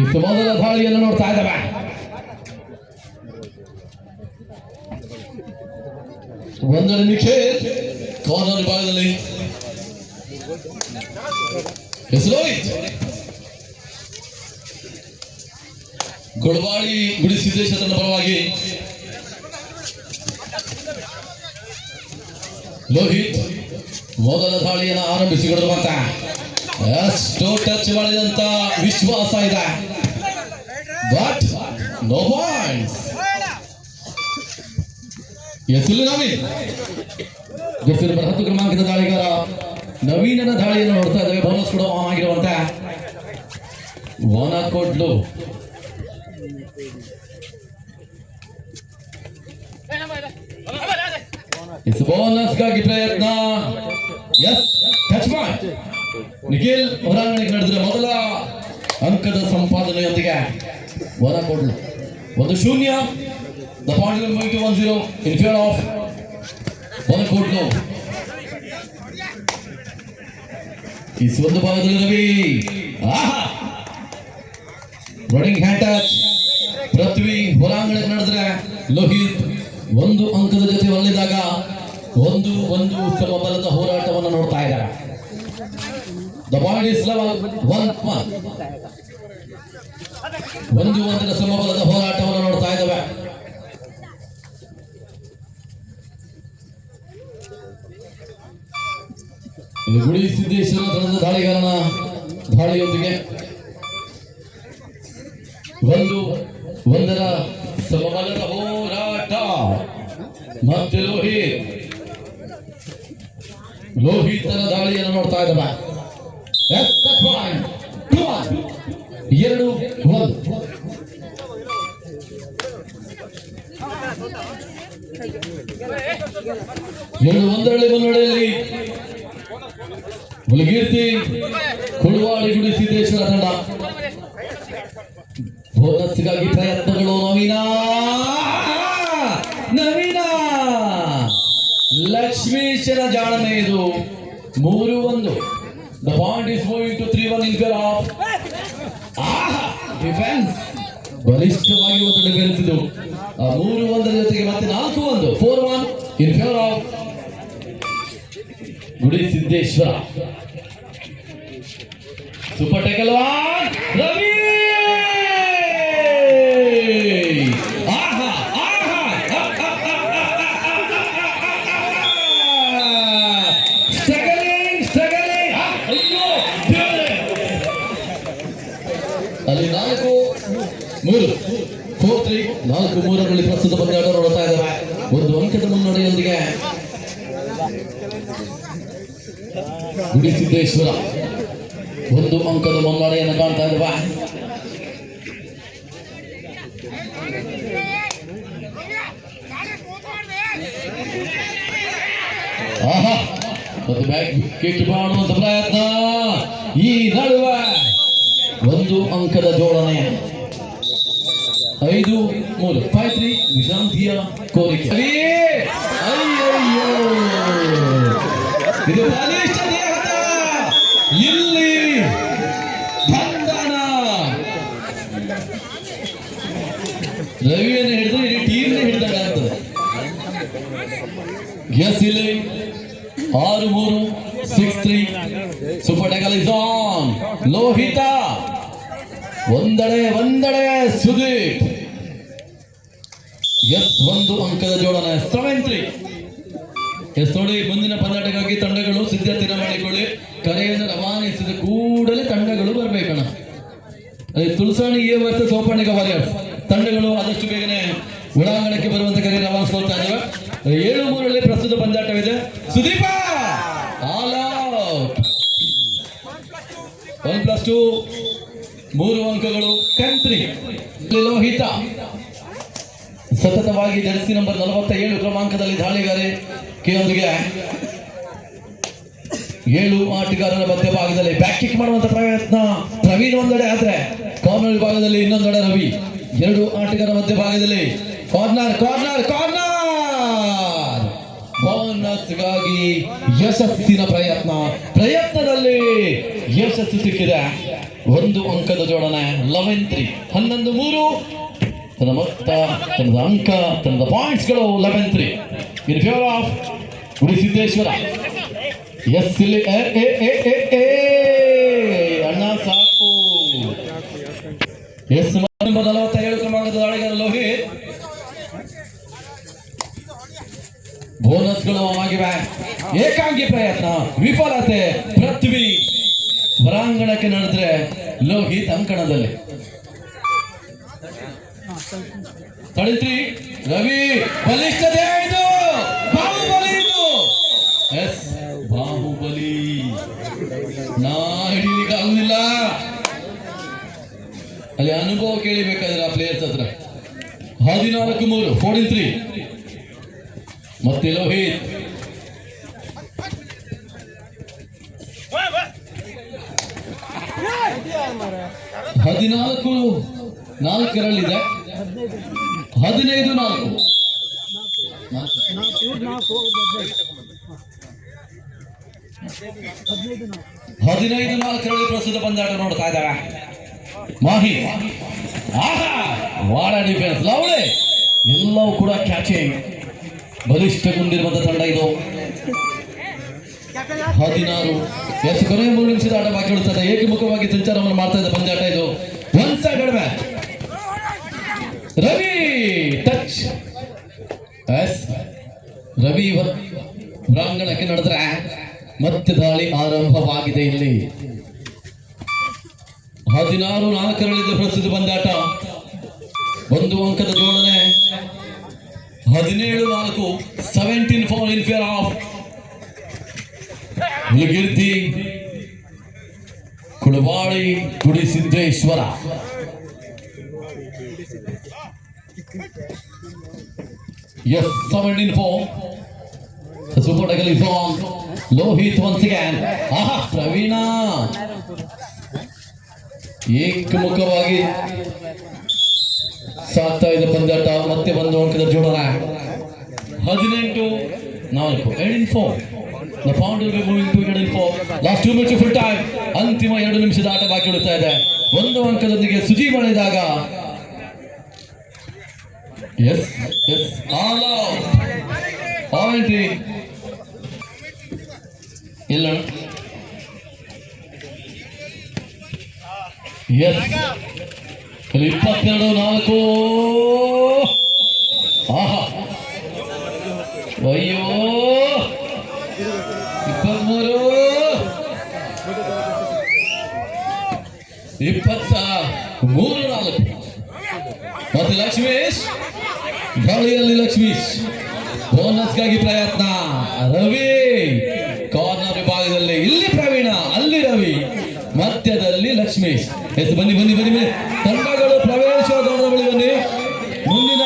ಇಷ್ಟು ಮೊದಲ ಧಾಳಿಯನ್ನು ನೋಡ್ತಾ ಇದ್ದಾವೆ. ಒಂದರ ನಿಖೇತ್ ಕಾರ್ನರ್ ಭಾಗದಲ್ಲಿ. ಗುಡವಾಡಿ ಗುಡಿ ಸಿದ್ದೇಶ್ವರನ ಪರವಾಗಿ. ಲೋಹಿತ್ ಮೊದಲ ದಾಳಿಯನ್ನು ಆರಂಭಿಸಿಕೊಡುವಂತ ಎಷ್ಟು ಟಚ್ ಮಾಡಿದಂತ ವಿಶ್ವಾಸ ಇದೆ. ಬಟ್ ನೋ ಪಾಯಿಂಟ್ಸ್ ಎಸಲು ನವೀನ್ ಗೆಸ್ಟಿನ ನಂಬರ್ ಹತ್ತು ಕ್ರಮಾಂಕದ ದಾಳಿಗಾರ ನವೀನನ ದಾಳಿಯನ್ನು ನೋಡ್ತಾ ಇದ್ದೇವೆ ಬೋನಸ್ ಕೂಡ ಆನ್ ಆಗಿರುವಂತ. ವಾನ ಕೊಡ್ಲು ಇಸ್ ಬೋನಸ್ಗಾಗಿ ಪ್ರಯತ್ನ. ಎಸ್ ಟಚ್ ಮಾಡಿ ನಿಖಿಲ್ ಹೊರಾಂಗಣಕ್ಕೆ ನಡೆದ್ರೆ ಮೊದಲ ಅಂಕದ ಸಂಪಾದನೆಯೊಂದಿಗೆ ವನ ಕೊಡ್ಲು. ಒಂದು ಶೂನ್ಯ. The point one zero in favour of ವನ ಕೊಡ್ಲು. ಈ ಒಂದು ಭಾಗದಲ್ಲಿ ರವಿ. ಆಹಾ. ರನ್ನಿಂಗ್ ಹ್ಯಾಂಡ್ ಪೃಥ್ವಿ ಹೊರಾಂಗಣಕ್ಕೆ ನಡೆದ್ರೆ ಲೋಹಿತ್ ಒಂದು ಅಂಕದ ಜೊತೆ ಒಳ್ಳೆದಾಗ ಒಂದು ಒಂದು ಸಮಬಲದ ಹೋರಾಟವನ್ನು ನೋಡ್ತಾ ಇದ್ದಾರೆ. The point is level one one ಒಂದು ಒಂದಿನ ಸಮಬಲದ ಹೋರಾಟವನ್ನು ನೋಡ್ತಾ ಇದ್ದಾವೆ. ಇದು ಗುಡಿ ಸಿದ್ದೇಶ್ವರ ತಂಡದ ದಾಳಿಗಾರನ ದಾಳಿಯೊಂದಿಗೆ ಒಂದು, ಒಂದರ ಸಮಬಲದ ಹೋರಾಟ. ಮತ್ತೆ ಲೋಹಿತ್ ಲೋಹಿತನ ದಾಳಿಯನ್ನು ನೋಡ್ತಾ ಇದ್ದಾವೆ. ಎರಡು, ಒಂದು. ಎರಡು ಒಂದರಳಿ ಮುನ್ನಡೆಯಲ್ಲಿ ಮುಲಗೀರ್ತಿ ಕೊಡುವಾಡಿ ಗುಡಿ ಸಿದ್ದೇಶ್ವರ ತಂಡ. ಬೋನಸ್ಗಾಗಿ ಪ್ರಯತ್ನಗಳು ನವೀನ. ನವೀನ. ಲಕ್ಷ್ಮೀಶ್ವರ ಜಾಣನೆ ಇದು ಮೂರು ಒಂದು. Point is going to three one in favour of defence ಬಲಿಷ್ಠವಾಗಿ ಇದು ಆ ಮೂರು ಒಂದರ ಜೊತೆಗೆ ಮತ್ತೆ ನಾಲ್ಕು ಒಂದು. Four one in favour of Gudi Siddeshwara. Super tackle one Ravi ಆಹಾ ಆಹಾ ಸ್ಟ್ರಗಲಿಂಗ್ ಸ್ಟ್ರಗಲಿಂಗ್ ಅಯ್ಯೋ ದೇವರೇ ಅಲ್ಲಿ ನಾಲ್ಕು ಮೂರು ಫೋರ್ ತ್ರೀ ನಾಲ್ಕು ಮೂರರಲ್ಲಿ ಪಂದ್ಯಾಟ ನೋಡ್ತಾ ಇದ್ದಾರೆ ಒಂದು ಅಂಕದ ಮುನ್ನಡೆಯೊಂದಿಗೆ ಗುಡಿ ಸಿದ್ದೇಶ್ವರ ಒಂದು ಅಂಕದ ಮುನ್ನಡೆಯನ್ನು ಕಾಣ್ತಾ ಇದ್ವಾ ಆಹಾ, ಮತ್ತು ಬ್ಯಾಕ್ ಕಿಟ್ ಮಾಡುವಂತ ಪ್ರಯತ್ನ. ಈ ನಡುವೆ ಒಂದು ಅಂಕದ ಜೋಡಣೆ. ಐದು, ಮೂರು. ಫೈವ್ ತ್ರೀ ವಿಶ್ರಾಂತಿಯ ಕೋರಿಕೆ ಇದು ಇಲ್ಲಿ ಬಂಧನ. ರವಿಯನ್ನು ಹಿಡಿದು ಇಡೀ ಟೀಮ್ ಹಿಡಿದಾಗ ಎಸ್ ಇಲ್ಲಿ. ಆರು, ಮೂರು six three super tackle is on Lohith ಒಂದಡೆ Sudeep. Yes ಒಂದು ಅಂಕದ ಜೋಡಣೆ. ಸೆವೆನ್ ತ್ರೀ ಎಸ್ ನೋಡಿ, ಮುಂದಿನ ಪಂದ್ಯಾಟಕ್ಕಾಗಿ ತಂಡಗಳು ಸಿದ್ಧತೆಯನ್ನು ಮಾಡಿಕೊಳ್ಳಿ. ಕರೆಯನ್ನು ರವಾನಿಸಿದ ಕೂಡಲೇ ತಂಡಗಳು ಬರಬೇಕಣ ತುಳಸಾಣಿ ಎ ವರ್ಷ ಸೋಪಣಿಗ ವಾರಿಯರ್ಸ್ ತಂಡಗಳು ಆದಷ್ಟು ಬೇಗನೆ ಒಳಾಂಗಣಕ್ಕೆ ಬರುವಂತ ಕರೆ ರವಾನಿಸ್ಕೊಳ್ತಾ ಇದ್ದಾವೆ ಏಳು ಮೂರರಲ್ಲಿ ಪ್ರಸ್ತುತ ಪಂದ್ಯಾಟವಿದೆ. Sudeep! All out one plus two ಮೂರು ಅಂಕಗಳು ಕಂತ್ರಿ ತ್ರೀ ಲೋಹಿತ. ಸತತವಾಗಿ ಜರ್ಸಿ ನಂಬರ್ ನಲವತ್ತ ಏಳು ಕ್ರಮಾಂಕದಲ್ಲಿ ದಾಳಿಗಾರಿಕೆಯೊಂದಿಗೆ ಏಳು ಆಟಗಾರರ ಮಧ್ಯಭಾಗದಲ್ಲಿ ಬ್ಯಾಕ್ ಕಿಕ್ ಮಾಡುವಂತ ಪ್ರಯತ್ನ. ಪ್ರವೀಣ್ ಒಂದೆಡೆ ಆದ್ರೆ ಕಾರ್ನರ್ ವಿಭಾಗದಲ್ಲಿ ಇನ್ನೊಂದೆಡೆ ರವಿ. ಎರಡು ಆಟಗಾರರ ಮಧ್ಯಭಾಗದಲ್ಲಿ ಕಾರ್ನರ್ ಕಾರ್ನರ್ ಕಾರ್ನರ್ ಬೋನಸ್ ಬೋನಸ್ಗಾಗಿ ಯಶಸ್ಸಿನ ಪ್ರಯತ್ನ. ಪ್ರಯತ್ನದಲ್ಲಿ ಯಶಸ್ಸು ಸಿಕ್ಕಿದೆ. ಒಂದು ಅಂಕದ ಜೋಡಣೆ ಲೆವೆನ್ ತ್ರೀ ಹನ್ನೊಂದು, ಮೂರು. ತನ್ನ ಮೊತ್ತ, ತನ್ನದ ಅಂಕ, ತನ್ನದ ಪಾಯಿಂಟ್ಸ್ಗಳು eleven three in favour of Gudi Siddeshwara. Yes ಇಲ್ಲಿ. ಅಣ್ಣ, ಸಾಕು. ಎಸ್ ಎಂಬ ನಲವತ್ತೇಳು ಕ್ರಮಾಂಕದ ದಾಳಿಗಾರ ಲೋಹಿತ್ ಬೋನಸ್ಗಳು ಆಗಿವೆ. ಏಕಾಂಗಿ ಪ್ರಯತ್ನ, ವಿಫಲತೆ ಪೃಥ್ವಿ ಹೊರಾಂಗಣಕ್ಕೆ ನಡೆದ್ರೆ ಲೋಹಿತ್ ಅಂಕಣದಲ್ಲಿ ತಡಿತ್ರಿ ರವಿ, ಬಲಿಷ್ಠತೆ ಬಾಹುಬಲಿ ಎಸ್, ಬಾಹುಬಲಿ. ನಾ ಹಿಡಿಲಿಕ್ಕೆ ಆಗುದಿಲ್ಲ. ಅಲ್ಲಿ ಅನುಭವ ಕೇಳಿಬೇಕಾದ್ರೆ ಆ ಪ್ಲೇಯರ್ಸ್ ಹತ್ರ. ಹದಿನಾಲ್ಕು ಮೂರು ಫೋರ್ಟಿನ್ ತ್ರೀ ಮತ್ತೆ ಲೋಹಿತ್. ಹದಿನಾಲ್ಕು, ನಾಲ್ಕರಲ್ಲಿದೆ. ಹದಿನೈದು, ನಾಲ್ಕು. ಹದಿನೈದು, ನಾಲ್ಕರಲ್ಲಿ ಪ್ರಸ್ತುತ ಪಂದ್ಯಾಟ ನೋಡ್ತಾ ಇದ್ದಾರೆ. ಮಾಹಿ. ಆಹಾ! ವಾಡ ಡಿಫೆನ್ಸ್ ಲವಳೆ ಎಲ್ಲವೂ ಕೂಡ ಕ್ಯಾಚಿಂಗ್ ಬಲಿಷ್ಠಗೊಂಡಿರುವಂತ ತಂಡ ಇದು. ಹದಿನಾರು ಎಷ್ಟು ಕೊನೆಯ ಮೂರು ನಿಮಿಷದ ಆಟ ಬಾಕಿ ಉಳಿಸ್ತದೆ ಏಕಮುಖವಾಗಿ ಸಂಚಾರವನ್ನು ಮಾಡ್ತಾ ಇದ್ದ ಪಂದ್ಯಾಟ ಇದು. ರವಿ ಟಚ್ ರವಿ ಹೊರಾಂಗಣಕ್ಕೆ ನಡೆದ್ರೆ ಮತ್ತೆ ದಾಳಿ ಆರಂಭವಾಗಿದೆ ಇಲ್ಲಿ. ಹದಿನಾರು, ನಾಲ್ಕರಲ್ಲಿದ್ದ ಪ್ರಸ್ತುತ ಬಂದಾಟ ಒಂದು ಅಂಕದ ಜೋಡಣೆ. ಹದಿನೇಳು, ನಾಲ್ಕು. Seventeen four in favour of Hulagirthi Kulavadi Gudi Siddeshwara yes seventeen four super tackle is on Lohit once again ಆಹಾ ಪ್ರವೀಣ ಏಕಮುಖವಾಗಿ ಸಾಕ್ತಾ ಇದೆ ಪಂದ್ಯಾಟ ಮತ್ತೆ ಒಂದು ಅಂಕದ ಜೋಡಣೆ ಹದಿನೆಂಟು ನಾಲ್ಕು eighteen four the founder be moving to eighteen four last two minutes full time ಅಂತಿಮ ಎರಡು ನಿಮಿಷದ ಆಟ ಬಾಕಿ ಉಳಿತಾ ಇದೆ. ಒಂದು ಅಂಕದೊಂದಿಗೆ ಸುಜಿ ಮಾಡಿದಾಗ ಎಸ್ ಎಸ್ ಆಲ್ ಔಟ್ ಇಲ್ಲ ಎಸ್ ಇಪ್ಪತ್ತೆರಡು, ನಾಲ್ಕು ಆಹಾ ಅಯ್ಯೋ ಇಪ್ಪತ್ಮೂರು ಇಪ್ಪತ್ತ ಮೂರು ನಾಲ್ಕು ಮತ್ತೆ ಗಾಳಿಯಲ್ಲಿ ಲಕ್ಷ್ಮೀಶ್ ಬೋನಸ್ಗಾಗಿ ಪ್ರಯತ್ನ. ರವಿ ಕಾರ್ನರ್ ವಿಭಾಗದಲ್ಲಿ ಇಲ್ಲಿ ಪ್ರವೀಣ, ಅಲ್ಲಿ ರವಿ. ಮಧ್ಯದಲ್ಲಿ ಲಕ್ಷ್ಮೀಶ್ ಎಸ್, ಬನ್ನಿ ಬನ್ನಿ ಬನ್ನಿ ಬನ್ನಿ. ತಂಡಗಳು ಪ್ರವೇಶ ಬಳಿ ಬನ್ನಿ. ಮುಂದಿನ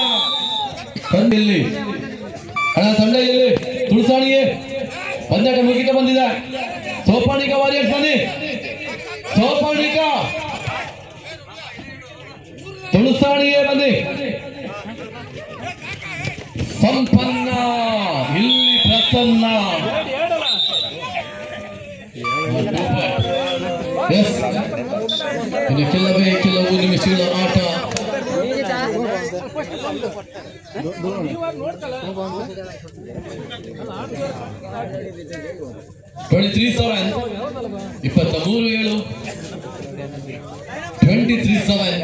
ತಂಡ ಇಲ್ಲಿ ಅಣ್ಣ ತಂಡ ಇಲ್ಲಿ ತುಳಸಾಣಿಗೆ ಪಂದ್ಯಾಟ ಮುಗಿತ ಬಂದಿದೆ. ಸೋಪಾಣಿಕ ವಾರಿಯರ್ಸ್ ಬನ್ನಿ. ಸೋಪಾಣಿಕ ತುಳಸಾಣಿಗೆ ಬನ್ನಿ. ಸಂಪನ್ನ. ಇಲ್ಲಿ ಪ್ರಸನ್ನ. ಕೆಲವೇ ಕೆಲವು ನಿಮಿಷಗಳ ಆಟ. ಟ್ವೆಂಟಿ ತ್ರೀ ಸೆವೆನ್ ಇಪ್ಪತ್ತ ಮೂರು ಏಳು. ಟ್ವೆಂಟಿ ತ್ರೀ ಸೆವೆನ್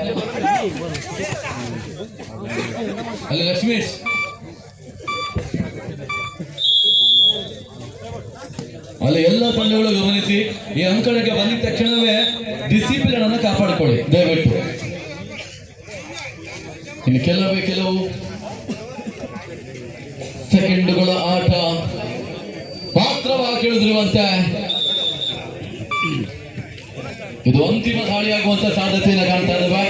ಅಲ್ಲಿ ಲಕ್ಷ್ಮೀಶ್. ಅಲ್ಲಿ ಎಲ್ಲ ತಂಡಗಳು ಗಮನಿಸಿ, ಈ ಅಂಕಣಕ್ಕೆ ಬಂದಿದ ತಕ್ಷಣವೇ ಡಿಸಿಪ್ಲಿನ್ ಅನ್ನು ಕಾಪಾಡಿಕೊಳ್ಳಿ. ದಯವಿಟ್ಟು. ಇನ್ನು ಕೆಲವೇ ಕೆಲವು ಸೆಕೆಂಡುಗಳ ಆಟ ಮಾತ್ರವಾಗಿ ಕೇಳಿದಿರುವಂತೆ ಇದು ಅಂತಿಮ ದಾಳಿಯಾಗುವಂತ ಸಾಧ್ಯತೆಯನ್ನು ಕಾಣ್ತಾ ಇದ್ದೇವೆ